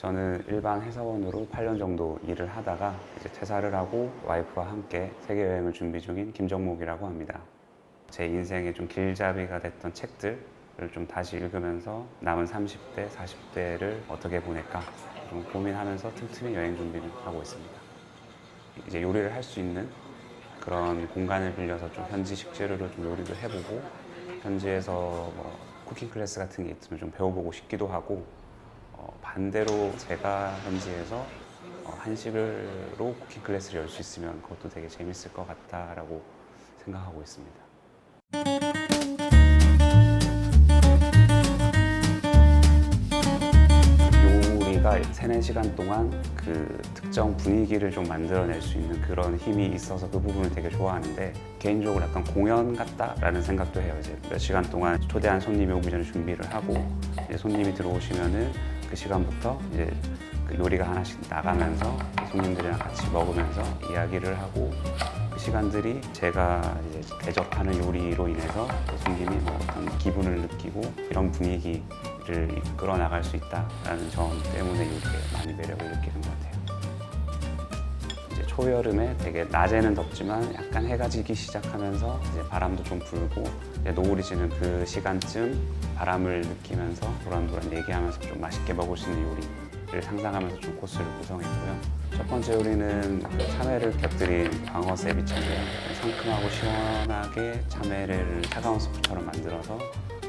저는 일반 회사원으로 8년 정도 일을 하다가 이제 퇴사를 하고 와이프와 함께 세계 여행을 준비 중인 김정목이라고 합니다. 제 인생의 좀 길잡이가 됐던 책들을 좀 다시 읽으면서 남은 30대, 40대를 어떻게 보낼까 좀 고민하면서 틈틈이 여행 준비를 하고 있습니다. 이제 요리를 할 수 있는 그런 공간을 빌려서 좀 현지 식재료로 좀 요리도 해보고 현지에서 뭐 쿠킹 클래스 같은 게 있으면 좀 배워보고 싶기도 하고 어, 반대로 제가 현지에서 어, 한식으로 쿠킹 클래스를 열 수 있으면 그것도 되게 재밌을 것 같다라고 생각하고 있습니다. 요리가 3, 4시간 동안 그 특정 분위기를 좀 만들어낼 수 있는 그런 힘이 있어서 그 부분을 되게 좋아하는데 개인적으로 약간 공연 같다라는 생각도 해요. 이제 몇 시간 동안 초대한 손님이 오기 전에 준비를 하고 이제 손님이 들어오시면은 그 시간부터 이제 그 요리가 하나씩 나가면서 손님들이랑 같이 먹으면서 이야기를 하고 그 시간들이 제가 이제 대접하는 요리로 인해서 그 손님이 뭐 어떤 기분을 느끼고 이런 분위기 를 이끌어 나갈 수 있다라는 점 때문에 요리에 많이 매력을 느끼는 것 같아요. 이제 초여름에 되게 낮에는 덥지만 약간 해가 지기 시작하면서 이제 바람도 좀 불고 이제 노을이 지는 그 시간쯤 바람을 느끼면서 도란도란 얘기하면서 좀 맛있게 먹을 수 있는 요리를 상상하면서 좀 코스를 구성했고요. 첫 번째 요리는 그 참외를 곁들인 광어 세비체인데요. 상큼하고 시원하게 참외를 차가운 스프처럼 만들어서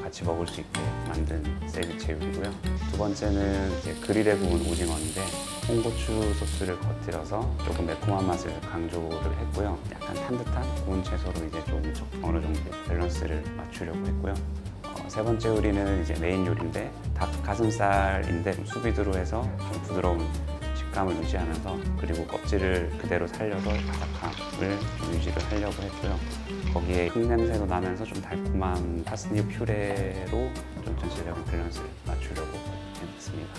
같이 먹을 수 있게 만든 세비체 요리고요. 두 번째는 이제 그릴에 구운 오징어인데 홍고추 소스를 곁들여서 조금 매콤한 맛을 강조를 했고요. 약간 탄 듯한 구운 채소로 이제 좀 어느 정도 밸런스를 맞추려고 했고요. 어, 세 번째 요리는 이제 메인 요리인데 닭 가슴살인데 좀 수비드로 해서 좀 부드러운 식감을 유지하면서 그리고 껍질을 그대로 살려서 바삭함을 좀 유지를 하려고 했고요. 거기에 흙냄새도 나면서 좀 달콤한 파스니 퓨레로 좀 전체적인 밸런스를 맞추려고 했습니다.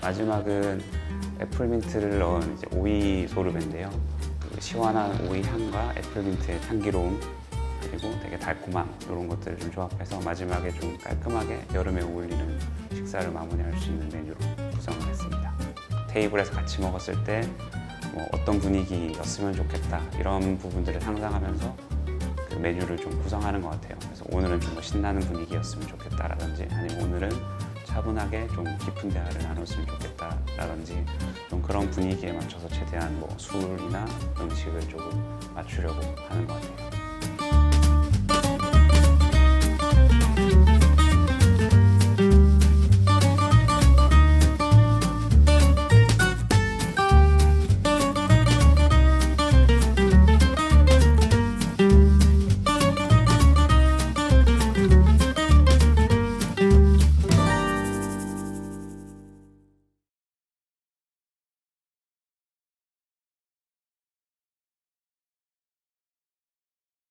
마지막은 애플민트를 넣은 이제 오이 소르베인데요. 그 시원한 오이 향과 애플민트의 향기로움 그리고 되게 달콤함 이런 것들을 좀 조합해서 마지막에 좀 깔끔하게 여름에 어울리는 식사를 마무리할 수 있는 메뉴로 구성을 했습니다. 테이블에서 같이 먹었을 때 뭐 어떤 분위기였으면 좋겠다 이런 부분들을 상상하면서 그 메뉴를 좀 구성하는 것 같아요. 그래서 오늘은 좀뭐 신나는 분위기였으면 좋겠다라든지 아니면 오늘은 차분하게 좀 깊은 대화를 나눴으면 좋겠다라든지 좀 그런 분위기에 맞춰서 최대한 뭐 술이나 음식을 조금 맞추려고 하는 것 같아요.